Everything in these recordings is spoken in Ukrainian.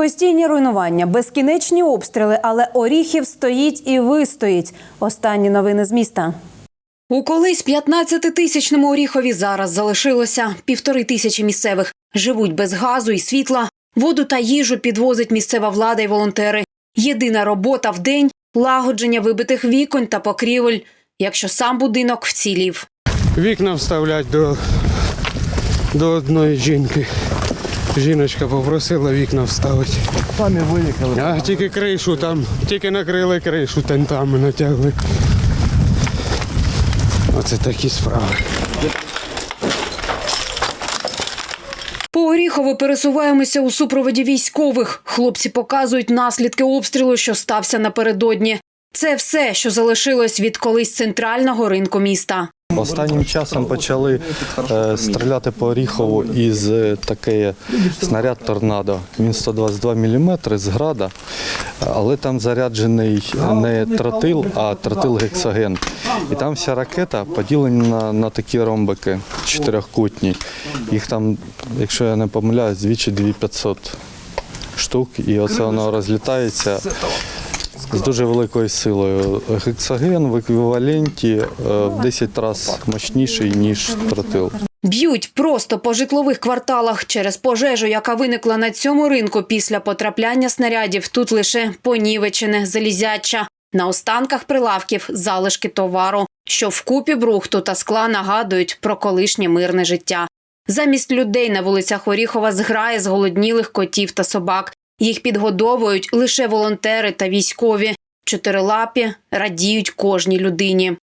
Постійні руйнування, безкінечні обстріли, але Оріхів стоїть і вистоїть. Останні новини з міста. У колись 15-тисячному Оріхові зараз залишилося півтори тисячі місцевих. Живуть без газу і світла. Воду та їжу підвозить місцева влада і волонтери. Єдина робота в день лагодження вибитих вікон та покрівель, якщо сам будинок вцілів. Вікна вставлять до, до одної жінки. Жіночка попросила вікна вставити. Самі виїхали. А тільки кришу там, тільки накрили кришу, тентами натягли. Оце такі справи. По Оріхову пересуваємося у супроводі військових. Хлопці показують наслідки обстрілу, що стався напередодні. Це все, що залишилось від колись центрального ринку міста. Останнім часом почали е, стріляти по Оріхову із е, таке снаряд торнадо. Він 122 мм з града, але там заряджений не тротил, а тротил гексоген. І там вся ракета поділена на, на такі ромбики чотирьохкутні. Їх там, якщо я не помиляюсь, двічі 2500 штук, і оце воно розлітається з дуже великою силою. Гексоген в еквіваленті е, в 10 разів мощніший, ніж тротил. Б'ють просто по житлових кварталах через пожежу, яка виникла на цьому ринку після потрапляння снарядів. Тут лише понівечене залізяча. На останках прилавків залишки товару, що вкупі брухту та скла нагадують про колишнє мирне життя. Замість людей на вулицях Оріхова зграє зголоднілих котів та собак. Їх підгодовують лише волонтери та військові. Чотирилапі радіють кожній людині.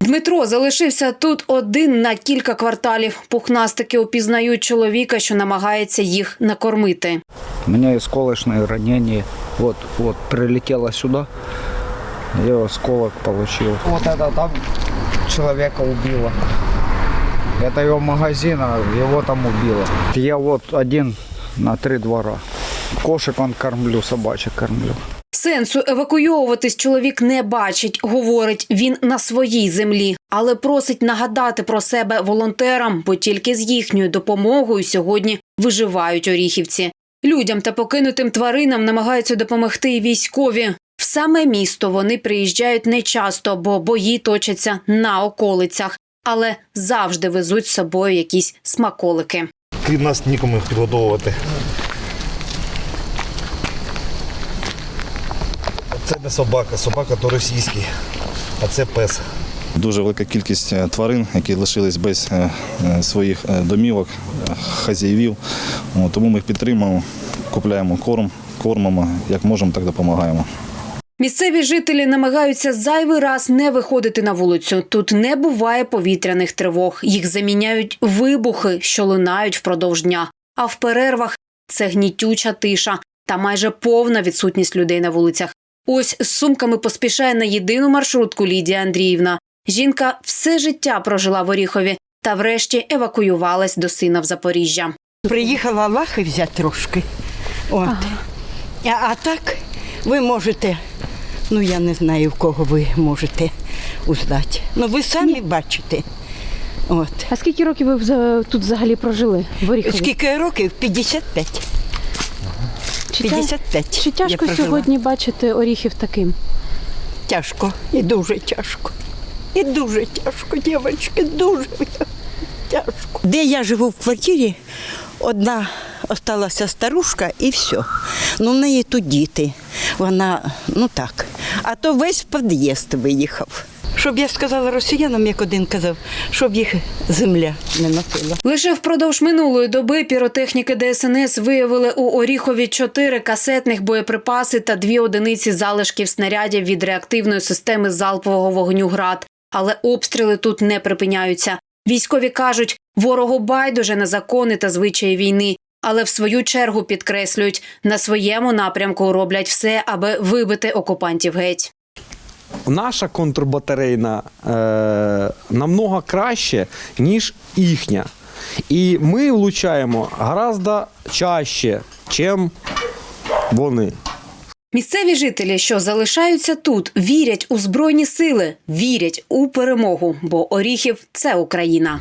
Дмитро залишився тут один на кілька кварталів. Пухнастики опізнають чоловіка, що намагається їх накормити. У меня осколочное ранение. Вот, вот, прилетело сюда. Я осколок получил. Вот это там человека убило. Это его магазин, а его там убило. Я вот один на три двора. Кошек он кормлю, собачек кормлю. Сенсу евакуйовуватись чоловік не бачить. Говорить, він на своїй землі, але просить нагадати про себе волонтерам, бо тільки з їхньою допомогою сьогодні виживають оріхівці. Людям та покинутим тваринам намагаються допомогти військові. Саме місто вони приїжджають нечасто, бо бої точаться на околицях, але завжди везуть з собою якісь смаколики. Крім нас нікому підгодовувати. Це не собака, собака то російський, а це пес. Дуже велика кількість е, тварин, які лишились без е, е, своїх домівок, хазяївів. Тому ми їх підтримуємо, купляємо корм, кормимо, як можемо, так допомагаємо. Місцеві жителі намагаються зайвий раз не виходити на вулицю. Тут не буває повітряних тривог. Їх заміняють вибухи, що лунають впродовж дня. А в перервах це гнітюча тиша та майже повна відсутність людей на вулицях. Ось з сумками поспішає на єдину маршрутку Лідія Андріївна. Жінка все життя прожила в Оріхові та врешті евакуювалась до сина в Запоріжжя. Приїхала лахи взяти трошки. От. А, а так ви можете, ну я не знаю, в кого ви можете узнати. Ну ви самі бачите. От. А скільки років ви вза- тут взагалі прожили в Оріхові? Скільки років? 55. Чи, тя- 55. чи я тяжко прожила. сьогодні бачити Оріхів таким? Тяжко. І дуже тяжко. І дуже тяжко, дівчатки, дуже тяжко. Де я живу в квартирі, одна осталася старушка і все. Ну, в неї тут діти. Вона, ну так. А то весь під'їзд виїхав. Щоб я сказала росіянам, як один казав, щоб їх земля не носила. Лише впродовж минулої доби піротехніки ДСНС виявили у Оріхові чотири касетних боєприпаси та дві одиниці залишків снарядів від реактивної системи залпового вогню ГРАД. Але обстріли тут не припиняються. Військові кажуть, ворогу байдуже на закони та звичаї війни. Але в свою чергу підкреслюють, на своєму напрямку роблять все, аби вибити окупантів геть. наша контрбатарейна е, намного краще, ніж їхня. І ми влучаємо гораздо чаще, ніж вони. Місцеві жителі, що залишаються тут, вірять у збройні сили, вірять у перемогу, бо Оріхів це Україна.